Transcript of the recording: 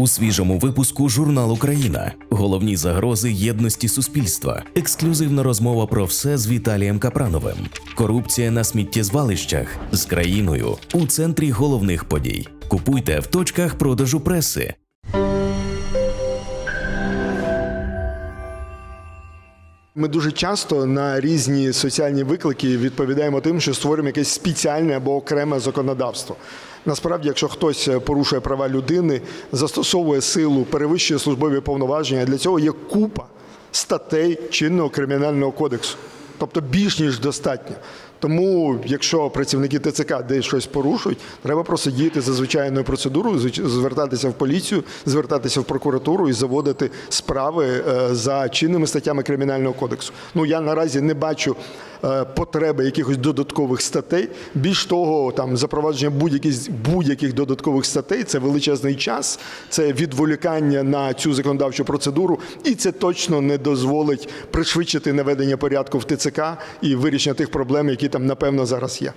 У свіжому випуску журнал Україна. Головні загрози єдності суспільства. Ексклюзивна розмова про все з Віталієм Капрановим. Корупція на сміттєзвалищах з країною у центрі головних подій. Купуйте в точках продажу преси. Ми дуже часто на різні соціальні виклики відповідаємо тим, що створюємо якесь спеціальне або окреме законодавство. Насправді, якщо хтось порушує права людини, застосовує силу, перевищує службові повноваження, для цього є купа статей чинного кримінального кодексу. Тобто більш ніж достатньо. Тому, якщо працівники ТЦК десь щось порушують, треба просто діяти за звичайною процедурою, звертатися в поліцію, звертатися в прокуратуру і заводити справи е, за чинними статтями кримінального кодексу. Ну я наразі не бачу е, потреби якихось додаткових статей. Більш того, там запровадження будь-яких будь-яких додаткових статей це величезний час, це відволікання на цю законодавчу процедуру, і це точно не дозволить пришвидшити наведення порядку в ТЦК і вирішення тих проблем, які там напевно зараз є.